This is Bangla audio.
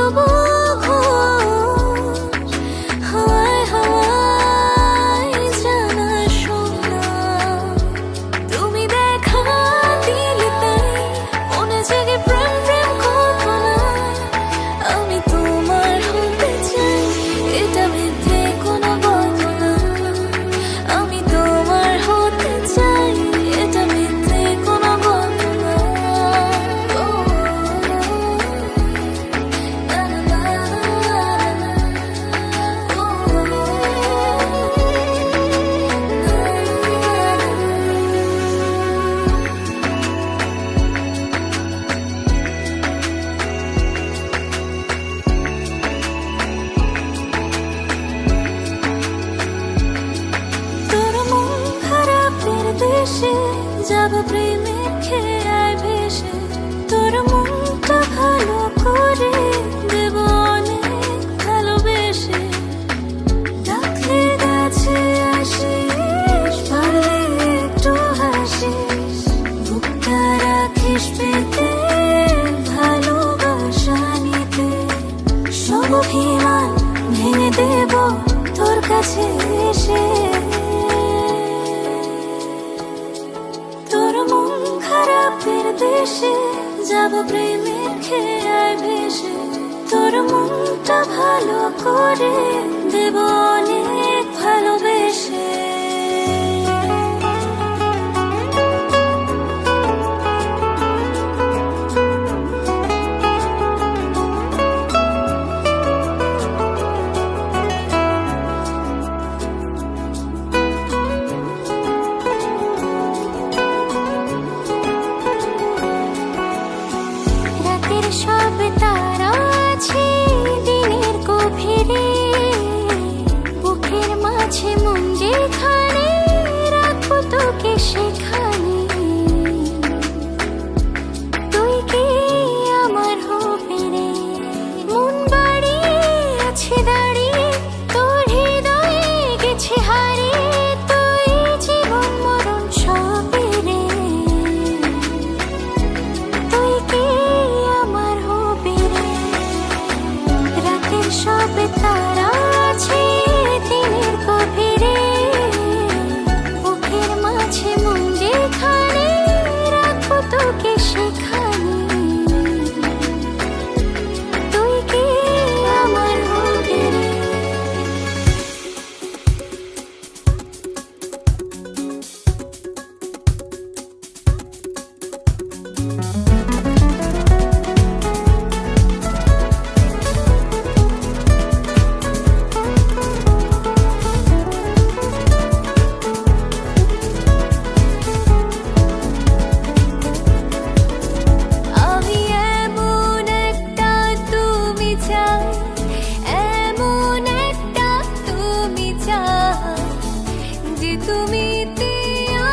都不。যাব প্রেমে খেয়ায় ভেসে তোর মনটা ভালো করে দেব অনেক ভালোবেসে ডাকলে কাছে আসিস পারলে একটু হাসিস বুকটা রাখিস পেতে ভালোবাসা নিতে সব ভেঙে দেব তোর কাছে প্রেমে খেয়ায় ভেসে তোর মনটা ভালো করে দেব অনেক 谁